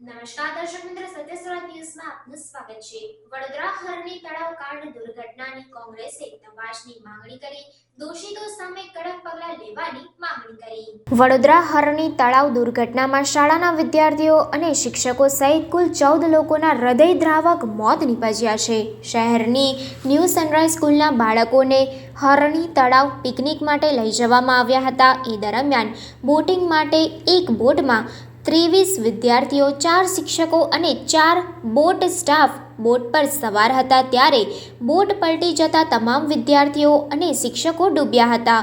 દર્શક મિત્ર સત્યસ્વરા ન્યૂઝમાં આપનું સ્વાગત છે. વડોદરા હરણી તળાવ કાંડ દુર્ઘટનાની કોંગ્રેસે તપાસની માંગણી કરી વડોદરા હરણી તળાવ દુર્ઘટનામાં શાળાના વિદ્યાર્થીઓ અને શિક્ષકો સહિત કુલ ચૌદ લોકોના હૃદયદ્રાવક મોત નીપજ્યા છે. શહેરની ન્યૂ સનરાઈઝ સ્કૂલના બાળકોને હરણી તળાવ પિકનિક માટે લઈ જવામાં આવ્યા હતા. એ દરમિયાન બોટિંગ માટે એક બોટમાં ત્રેવીસ વિદ્યાર્થીઓ, ચાર શિક્ષકો અને ચાર બોટ સ્ટાફ બોટ પર સવાર હતા ત્યારે બોટ પલટી જતા તમામ વિદ્યાર્થીઓ અને શિક્ષકો ડૂબ્યા હતા,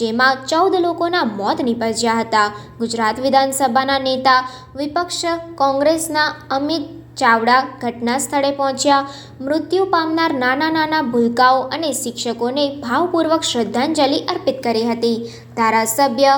જેમાં ચૌદ લોકોના મોત નીપજ્યા હતા. ગુજરાત વિધાનસભાના નેતા, વિપક્ષ કોંગ્રેસના અમિત ચાવડા ઘટના સ્થળે પહોંચ્યા. મૃત્યુ પામનાર નાના નાના ભૂલકાઓ અને શિક્ષકોને ભાવપૂર્વક શ્રદ્ધાંજલિ અર્પિત કરી હતી. ધારાસભ્ય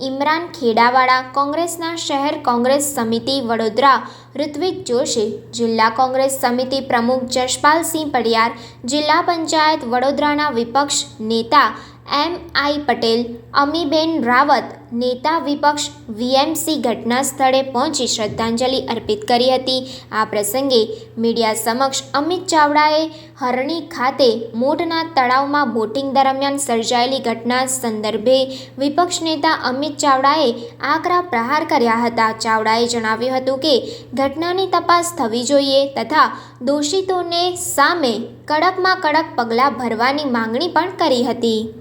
ઇમરાન ખેડાવાળા કોંગ્રેસના શહેર કોંગ્રેસ સમિતિ વડોદરા, ઋત્વિક જોશી, જિલ્લા કોંગ્રેસ સમિતિ પ્રમુખ જશપાલસિંહ પડિયાર, જિલ્લા પંચાયત વડોદરાના વિપક્ષ નેતા એમ આઈ પટેલ, અમીબેન રાવત, નેતા વિપક્ષ વીએમસી ઘટના સ્થળે પહોંચી શ્રદ્ધાંજલિ અર્પિત કરી હતી. આ પ્રસંગે મીડિયા સમક્ષ અમિત ચાવડાએ હરણી ખાતે મોટના તળાવમાં બોટિંગ દરમિયાન સર્જાયેલી ઘટના સંદર્ભે વિપક્ષ નેતા અમિત ચાવડાએ આકરા પ્રહાર કર્યા હતા. ચાવડાએ જણાવ્યું હતું કે, ઘટનાની તપાસ થવી જોઈએ તથા દોષિતોને સામે કડકમાં કડક પગલાં ભરવાની માંગણી પણ કરી હતી.